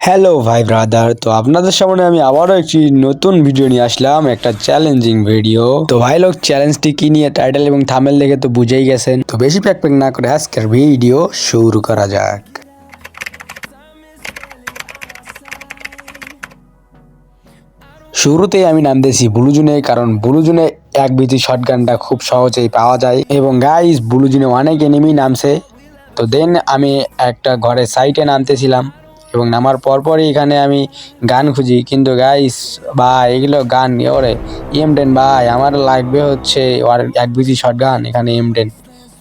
Hello ভাই brother তো আপনাদের সামনে আমি আবারও একটি নতুন ভিডিও নিয়ে আসলাম, একটা চ্যালেঞ্জিং ভিডিও তো ভাই লোক চ্যালেঞ্জটি কি নিয়ে টাইটেল এবং থামেল দেখে তো বুঝেই গেছেন। তো বেশি প্যাক প্যাক না করে আজকের ভিডিও শুরু করা যাক। শুরুতেই আমি নাম দিয়েছি ব্লুজুনে, কারণ ব্লুজুনে এক বিচি শটগানটা খুব সহজেই পাওয়া যায়। এবং গাইস ব্লুজুনে অনেক এনিমি নামছে। তো দেন আমি একটা ঘরের সাইটে নামতেছিলাম। এবং নামার পরপরই এখানে আমি গান খুঁজি। কিন্তু গাইস বা এগুলো গান ওরে এম টেন ভাই আমার লাগবে হচ্ছে আর এক বিচি শর্ট গান এখানে M ten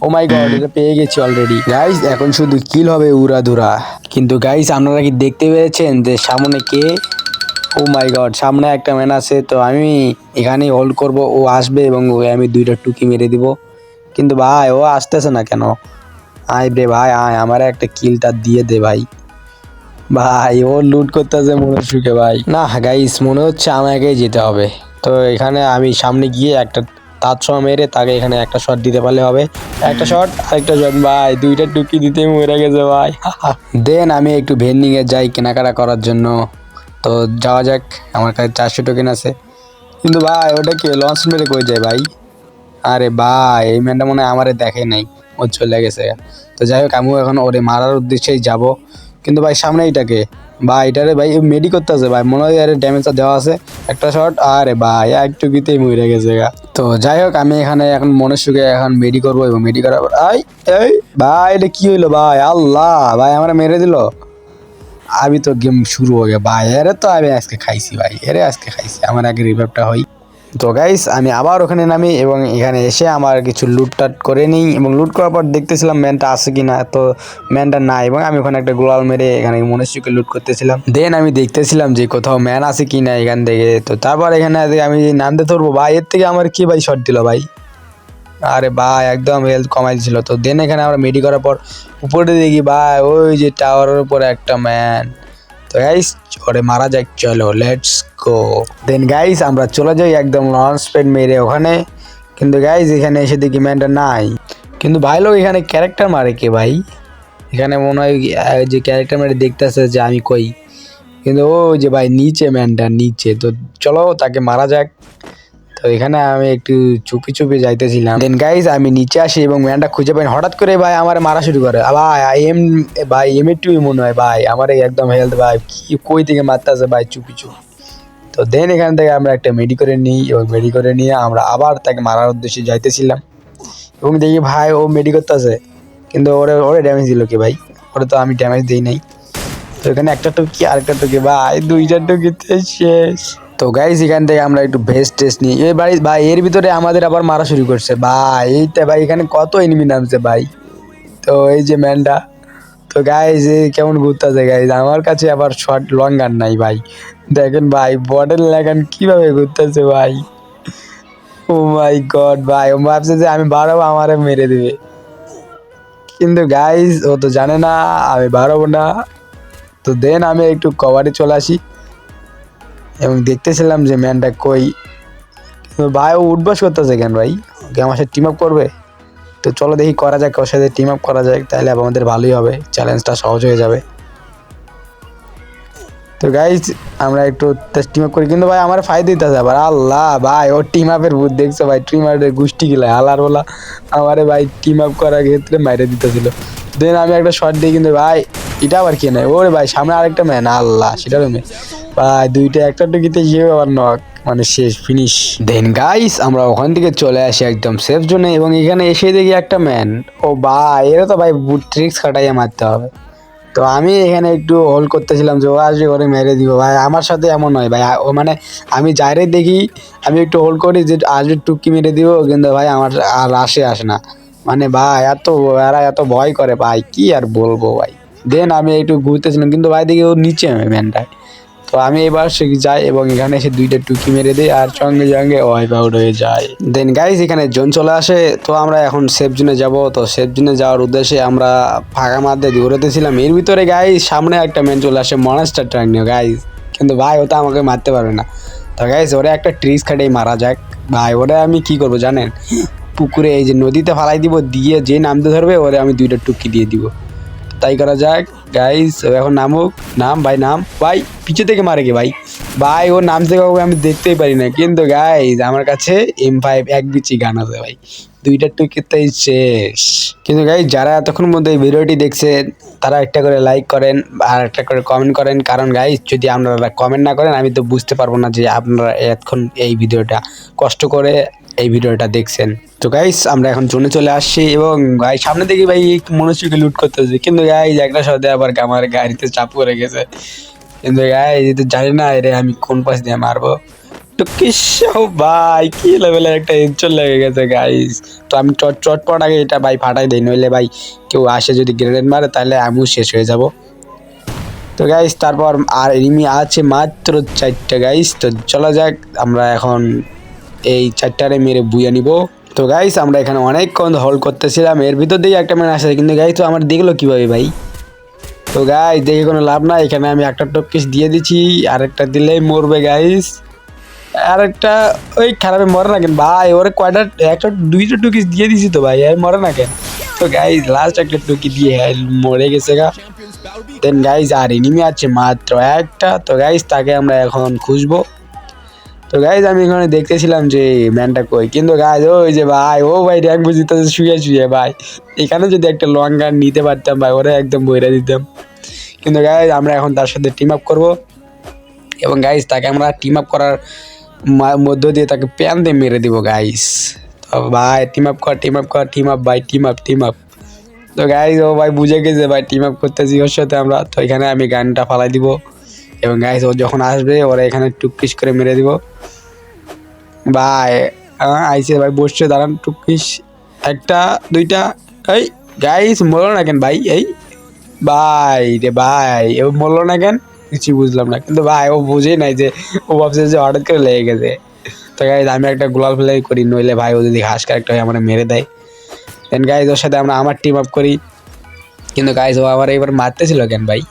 oh my god এটা পেয়ে গেছি অলরেডি গাইস এখন শুধু কিল হবে উড়াধুরা। কিন্তু গাইস আপনারা কি দেখতে পেয়েছেন যে সামনে কে? ও মাই গড সামনে একটা ম্যান আছে তো আমি এখানে হোল্ড করব ও আসবে এবং ওকে আমি দুইটা টুকি মেরে দিব। কিন্তু ভাই ও আসতেছে না কেন? আয় রে ভাই আয় আমার একটা কিলটা দিয়ে দে ভাই। ভাই ও লুট করতেছে মনে সুখে ভাই। না গাইস মনে হচ্ছে আমাকেই যেতে হবে। তো এখানে আমি সামনে গিয়ে একটা তার সময় মেরে তাকে এখানে একটা শট দিতে পারলে হবে। একটা শট আরেকটা শট ভাই দুইটা টুকি দিতে মরে গেছে ভাই। দেন আমি একটু ভেন্ডিং এ যাই কেনাকাটা করার জন্য। তো যাওয়া যাক আমার কাছে চারশো টোকেন আছে। কিন্তু ভাই ওটা কি লঞ্চ মেরে কই যায় ভাই? আরে ভাই এই ম্যানটা মনে হয় আমারে দেখে নাই। ও চলে গেছে। তো যাই হোক আমিও এখন ওরে মারার উদ্দেশ্যেই যাব। কিন্তু ভাই, সামনে এইটাকে। ভাই, এটারে ভাই মেডি করতে আছে ভাই। মনে হয় আরে ড্যামেজটা দেওয়া আছে। একটা শট আরে ভাই একটু গিতেই মরে গেছে গা। তো যাই হোক, আমি এখানে এখন মনের সুখে এখন মেডি করব এবং মেডি করার পর আই, এই, ভাই, এটা কি হইল ভাই? আল্লাহ, ভাই, আমরা মেরে দিলো। আমি তো গেম শুরু হয়ে গেছে। ভাই, এরে তো আমি আজকে খাইছি ভাই, এরে আজকে খাইছি। আমার আগে রিভাইভটা হই। তো গাইস আমি আবার ওখানে নামি এবং এখানে এসে আমার কিছু লুটটাট করে নিই এবং লুট করার পর দেখতেছিলাম ম্যানটা আছে কি না তো ম্যানটা নাই এবং আমি ওখানে একটা গোলাল মেরে এখানে মনুষ্যকে লুট করতেছিলাম। দেন আমি দেখতেছিলাম যে কোথাও ম্যান আছে কি না এখান থেকে, তো তারপর এখানে আমি নামতে ধরবো, ভাই, এর থেকে আমার কি ভাই শট দিল ভাই? আরে ভাই, একদম হেলথ কমাই দিছিল তো দেন এখানে আমরা মেডি করার পর উপরে দেখি, ভাই, ওই যে টাওয়ারের উপরে একটা ম্যান তো গাইস ওরে মারা যাক, চলো লেটস গো। দেন গাইস আমরা চলে যাই একদম লঞ্চ প্যাড মেরে ওখানে। কিন্তু গাইস এখানে এসে দেখি ম্যানটা নাই। কিন্তু ভাই লোক এখানে ক্যারেক্টার মারে কে ভাই? এখানে মনে হয় যে ক্যারেক্টার মেরে দেখতেছে যে আমি কই। কিন্তু ও যে ভাই নিচে ম্যানটা নিচে। তো চলো তাকে মারা যাক। তো এখানে আমি একটু চুপি চুপি যাইতেছিলাম। দেন গাইজ আমি নিচে আসি এবং ম্যানটা খুঁজে পাই। হঠাৎ করে ভাই আমার মারা শুরু করে। ভাই এম ভাই এম টুই মনে হয়, ভাই। আমার একদম হেলথ ভাই, কি কই থেকে মারতেছে ভাই, চুপি চুপি। তো দেন এখান থেকে আমরা একটা মেডি করে নিই এবং মেডি করে নিয়ে আমরা আবার তাকে মারার উদ্দেশ্যে যাইতেছিলাম। এবং দেখি ভাই ও মেডি করতে করতেছে, কিন্তু ওরে ওরে ড্যামেজ দিল কি ভাই? ওরে তো আমি ড্যামেজ দিই নাই। তো এখানে একটা টুকি, আরেকটা টুকি, ভাই দুইটা টুকিতে শেষ। তো গাইস এখান থেকে আমরা একটু ভেস্ট টেস্ট নিই। এ ভাই ভাই, এর ভিতরে আমাদের আবার মারা শুরু করছে। ভাই, এইটা ভাই এখানে কত এনিমি নামছে ভাই? তো এই যে ম্যানটা। তো গাইজ কেমন ঘুরতেছে গাইজ আমার কাছে আবার শর্ট লং গান নাই ভাই। দেখেন ভাই বডেল লাগান কীভাবে ঘুরতেছে ভাই? ও মাই গড ভাই, ও ভাবছে যে আমি বাড়াবো আমারে মেরে দেবে। কিন্তু গাইজ ও তো জানে না, আমি বাড়াবো না। তো দেন আমি একটু কভারে চলে আসি। এবং দেখতেছিলাম যে ম্যানটা কই। ভাই, ও উঠবাস করতেছে কেন ভাই? ওকে আমার সাথে টিম আপ করবে? তো চলো দেখি করা যাক, ওর সাথে টিম আপ করা যায় তাহলে আমাদের ভালোই হবে। চ্যালেঞ্জটা সহজ হয়ে যাবে। তো গাইজ আমরা একটু টিম আপ করি। কিন্তু ভাই, আমার ফায়দা দিতেছে আবার। আল্লাহ, ভাই, ও টিম আপের ভূত, দেখছ ভাই? টিম আপের গোষ্ঠী গিলা, আলার বলা। আমারে ভাই টিম আপ করার ক্ষেত্রে মাইরে দিতেছিল। দেন আমি একটা শট দিই, কিন্তু ভাই, এটা আবার কে নেয়? ওরে ভাই, সামনে আরেকটা ম্যান আল্লাহ সেটা ভাই, দুইটা একটা টুকিতে যে আবার নক মানে শেষ ফিনিশ দেন গাইস আমরা ওখান থেকে চলে আসি একদম সেফ জোনে এবং এখানে এসে দেখি একটা ম্যান ও ভাই এরা তো ভাই বুট ট্রিক্স খাটাইয়া মারতে হবে। তো আমি এখানে একটু হোল্ড করতেছিলাম যে ও আসবে ওরে মেরে দিব। ভাই, আমার সাথে এমন নয় ভাই। ও মানে আমি যাইরে দেখি, আমি একটু হোল্ড করি যে আসবে টুকি মেরে দিব, কিন্তু ভাই আমার আর আসে আসে না। মানে ভাই, এত, এরা এত ভয় করে ভাই, কি আর বলব ভাই। দেন আমি একটু ঘুরতেছিলাম, কিন্তু ভাই দেখি ও নিচে ম্যানটায় তো আমি এবার সে যাই এবং এখানে এসে দুইটা টুকি মেরে দিই আর সঙ্গে সঙ্গে ওয়াইপ আউট হয়ে যায়। দেন গাইজ এখানে জোন চলে আসে, তো আমরা এখন সেফ জোনে যাব। তো সেফ জোনে যাওয়ার উদ্দেশ্যে আমরা ফাঁকা মারতে দৌড়াতেছিলাম। এর ভিতরে গাইজ সামনে একটা মেন চলে আসে মনস্টার ট্রাক নিয়ে গাইজ কিন্তু ভাই ও তো আমাকে মারতে পারবে না। তো গাইজ ওরে একটা ট্রিস খাটেই মারা যাক। ভাই, ওরে আমি কি করব জানেন? পুকুরে এই যে নদীতে ফালাই দিব, দিয়ে যে নামতে ধরবে, ওরে আমি দুইটা টুকি দিয়ে দিব। তাই করা যাক। গাইস এখন নামুক নাম, ভাই নাম। ভাই, পিছু থেকে মারে গে ভাই? ভাই নাম থেকে কাউকে আমি দেখতেই পারি না। কিন্তু গাইস আমার কাছে এম ফাইভ এক বিচি গান আছে ভাই। দুইটা টুকিতেই শেষ। কিন্তু গাইস যারা এতক্ষণ মধ্যে এই ভিডিওটি দেখছেন, তারা একটা করে লাইক করেন আর একটা করে কমেন্ট করেন। কারণ গাইস যদি আপনারা কমেন্ট না করেন, আমি তো বুঝতে পারব না যে আপনারা এতক্ষণ এই ভিডিওটা কষ্ট করে এই ভিডিওটা দেখছেন। তো গাইস আমরা এখন জোনে চলে আসছি এবং গাই সামনে থেকে ভাই মনুষ্যকে লুট করতেছে কিন্তু গাইস একটা সাথে আবার আমার গাড়িতে চাপ করে গেছে। কিন্তু গাইস তো জানি না রে, আমি কোন পাশ দিয়ে মারবো। তো কিসব ভাই, কি লেভেলের একটা ইজ্জত লেগে গেছে গাইস তো আমি চট চট পট আগে এটা ভাই ফাটাই দিই, নইলে ভাই কেউ আসে যদি গ্রেনেড মারে, তাহলে আমিও শেষ হয়ে যাব। তো গাইস তারপর আর এনিমি আছে মাত্র চারটে গাইস তো চলা যাক, আমরা এখন এই চারটারে মেরে বুয়ে নিব। তো গাইস আমরা এখানে অনেকক্ষণ হল করতেছিলাম। এর ভিতর দিয়ে একটা ম্যান আসে কিন্তু গাইস তো আমার দেখল কীভাবে ভাই? তো গাইস দেখে কোনো লাভ নাই। এখানে আমি একটা টপিস দিয়ে দিচ্ছি। আরেকটা দিলেই মরবে গাইস আরেকটা, ওই খারাপে মরে না কেন? ভাই, ওরে কয়টা, একটা, দুইটা টুকিস দিয়ে দিছি তো ভাই। আর মরে না কেন? তো গাইস লাস্ট একটা টুকি দিয়ে মরে গেছে গা। দেন গাইস আর এনিমি আছে মাত্র একটা। তো গাইস তাকে আমরা এখন খুঁজবো। তো গাইজ আমি এখানে দেখতেছিলাম যে ম্যানটা কই। কিন্তু গাইজ ওই যে ভাই, ও ভাই র্যাঙ্ক বুঝিতে শুয়ে শুয়ে, ভাই। এখানে যদি একটা লং গান নিতে পারতাম, ভাই, ওরা একদম বইরা দিতাম। কিন্তু গাইজ আমরা এখন তার সাথে টিম আপ করব। এবং গাইজ তাকে আমরা টিম আপ করার মধ্য দিয়ে তাকে প্যান দিয়ে মেরে দিব গাইস তো ভাই টিম আপ কর টিম আপ কর টিম আপ ভাই টিম আপ টিম আপ তো গাইজ ও ভাই বুঝে গেছে, ভাই টিম আপ করতেছি ওর সাথে আমরা। তো এখানে আমি গানটা ফালাই দিব। এবং গাইস ও যখন আসবে, ওরা এখানে টুকটিস করে মেরে দিব। ভাই আইসে ভাই বসছে, দাঁড়ান টুকিস একটা, দুইটা, এই গাইস মরলো না কেন ভাই? এই, ভাই রে ভাই, ও মরলো না কেন? কিছু বুঝলাম না। কিন্তু ভাই, ও বুঝেই নাই যে, ও ভাবছে যে হঠাৎ করে লেগে গেছে। তো গাইজ আমি একটা গোলাল ফেলাই করি, নইলে ভাই ও যদি ঘাস ক্যারেক্টার হয়, আমার মেরে দেয়। দেন গাইজ ওর সাথে আমরা আমার টিম আপ করি। কিন্তু গাইজ ও আমার এবার মারতেছিল কেন ভাই?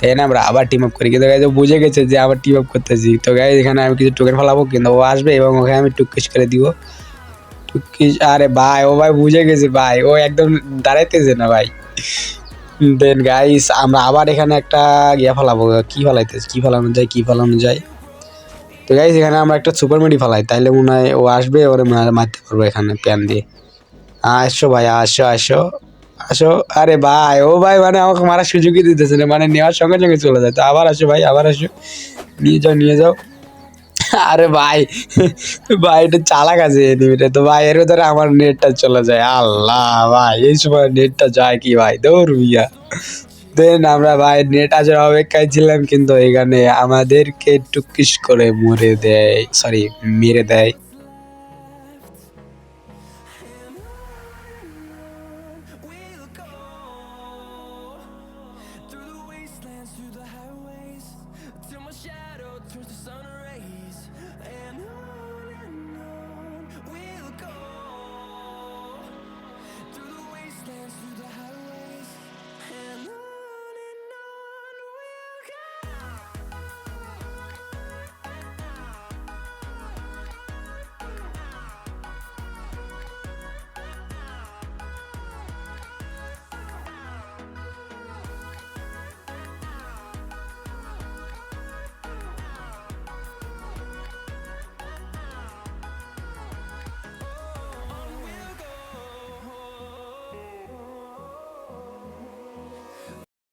তাই না, আমরা আবার টিম আপ করি। কিন্তু গাইজ বুঝে গেছে যে আবার টিম আপ করতেছি। তো গাইজ এখানে আমি কিছু টোকেন ফেলাবো, কিন্তু ও আসবে এবং ওকে আমি টুকিস করে দিব। টুকিস, আরে ভাই, ও ভাই বুঝে গেছে ভাই, ও একদম দাঁড়াইতেছে না ভাই। দেন গাইস আমরা আবার এখানে একটা ইয়া ফেলাবো, কি ফেলাইতেছে, কি ফেলানো যায়, কি ফেলানো যায়। তো গাইস এখানে আমরা একটা সুপার মেডি ফেলাই, তাইলে মনে হয় ও আসবে, ওরে মারতে পারব এখানে প্যান দিয়ে। আসো ভাই আসো আসো। আসো, আরে ভাই, ও ভাই মানে আমাকে মারার সুযোগই দিতেছে না মানে নেওয়ার সঙ্গে সঙ্গে চলে যায়। তো আবার আসো ভাই, আবার আসো। নিয়ে যাও নিয়ে যাও। আরে ভাই ভাই, এটা চালাক আছে এনিমিটা তো ভাই, এর ধরে আমার নেটটা চলে যায়। আল্লাহ ভাই, এই সময় নেটটা যায় কি ভাই? দৌড় বিয়া দেন আমরা ভাই, নেট আসার অপেক্ষায় ছিলাম, কিন্তু এখানে আমাদেরকে টুকিস করে মরে দেয় সরি মেরে দেয়।